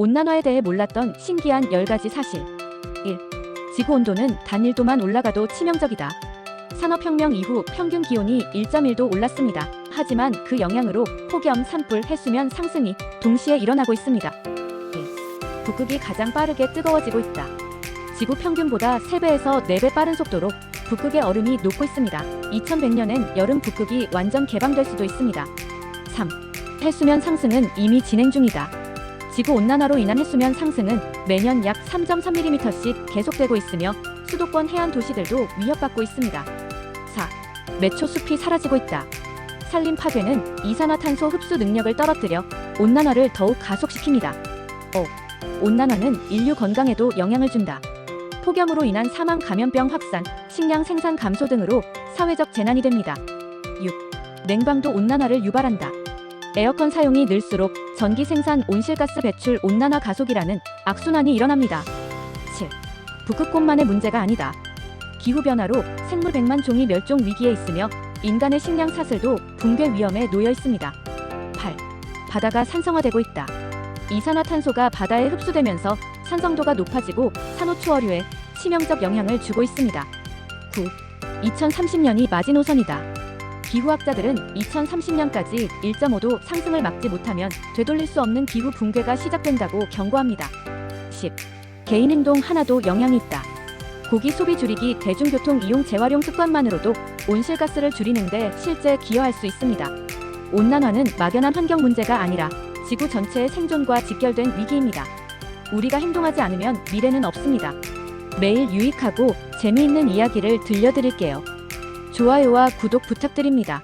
온난화에 대해 몰랐던 신기한 10가지 사실. 1. 지구 온도는 단 1도만 올라가도 치명적이다. 산업혁명 이후 평균 기온이 1.1도 올랐습니다. 하지만 그 영향으로 폭염, 산불, 해수면 상승이 동시에 일어나고 있습니다. 2. 북극이 가장 빠르게 뜨거워지고 있다. 지구 평균보다 3배에서 4배 빠른 속도로 북극의 얼음이 녹고 있습니다. 2100년엔 여름 북극이 완전 개방될 수도 있습니다. 3. 해수면 상승은 이미 진행 중이다. 지구 온난화로 인한 해수면 상승은 매년 약 3.3mm씩 계속되고 있으며 수도권 해안 도시들도 위협받고 있습니다. 4. 매초 숲이 사라지고 있다. 산림 파괴는 이산화탄소 흡수 능력을 떨어뜨려 온난화를 더욱 가속시킵니다. 5. 온난화는 인류 건강에도 영향을 준다. 폭염으로 인한 사망 감염병 확산, 식량 생산 감소 등으로 사회적 재난이 됩니다. 6. 냉방도 온난화를 유발한다. 에어컨 사용이 늘수록 전기 생산 온실가스 배출 온난화 가속이라는 악순환이 일어납니다. 7. 북극곰만의 문제가 아니다. 기후변화로 생물 100만 종이 멸종 위기에 있으며 인간의 식량 사슬도 붕괴 위험에 놓여 있습니다. 8. 바다가 산성화되고 있다. 이산화탄소가 바다에 흡수되면서 산성도가 높아지고 산호초어류에 치명적 영향을 주고 있습니다. 9. 2030년이 마지노선이다. 기후학자들은 2030년까지 1.5도 상승을 막지 못하면 되돌릴 수 없는 기후 붕괴가 시작된다고 경고합니다. 10. 개인 행동 하나도 영향이 있다. 고기 소비 줄이기 대중교통 이용 재활용 습관만으로도 온실가스를 줄이는데 실제 기여할 수 있습니다. 온난화는 막연한 환경 문제가 아니라 지구 전체의 생존과 직결된 위기입니다. 우리가 행동하지 않으면 미래는 없습니다. 매일 유익하고 재미있는 이야기를 들려드릴게요. 좋아요와 구독 부탁드립니다.